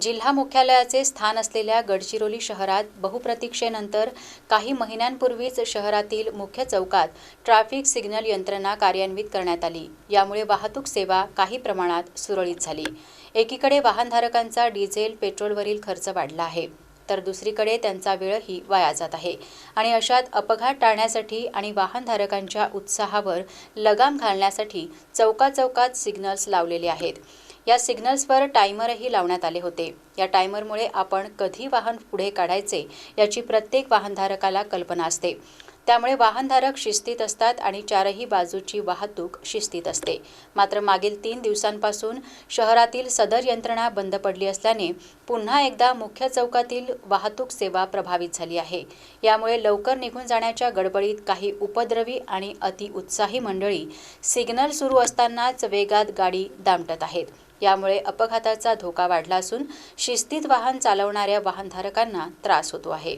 जिल्हा मुख्यालयाचे स्थान असलेल्या गडचिरोली शहरात बहुप्रतीक्षेनंतर काही महिन्यांपूर्वीच शहरातील मुख्य चौकात ट्रॅफिक सिग्नल यंत्रणा कार्यान्वित करण्यात आली. यामुळे वाहतूक सेवा काही प्रमाणात सुरळीत झाली. एकीकडे वाहनधारकांचा डिझेल पेट्रोलवरील खर्च वाढला आहे तर दुसरीकडे त्यांचा वेळही वाया जात आहे आणि अशात अपघात टाळण्यासाठी आणि वाहनधारकांच्या उत्साहावर लगाम घालण्यासाठी चौकाचौकात सिग्नल्स लावलेले आहेत. या सिग्नल्सवर टायमरही लावण्यात आले होते. या टायमरमुळे आपण कधी वाहन पुढे काढायचे याची प्रत्येक वाहनधारकाला कल्पना असते. त्यामुळे वाहनधारक शिस्तीत असतात आणि चारही बाजूची वाहतूक शिस्तीत असते. मात्र मागील तीन दिवसांपासून शहरातील सदर यंत्रणा बंद पडली असल्याने पुन्हा एकदा मुख्य चौकातील वाहतूक सेवा प्रभावित झाली आहे. यामुळे लवकर निघून जाण्याच्या गडबडीत काही उपद्रवी आणि अतिउत्साही मंडळी सिग्नल सुरू असतानाच वेगात गाडी दामटत आहेत. यामुळे अपघाताचा धोका वाढला असून शिस्तीत वाहन चालवणाऱ्या वाहनधारकांना त्रास होतो आहे.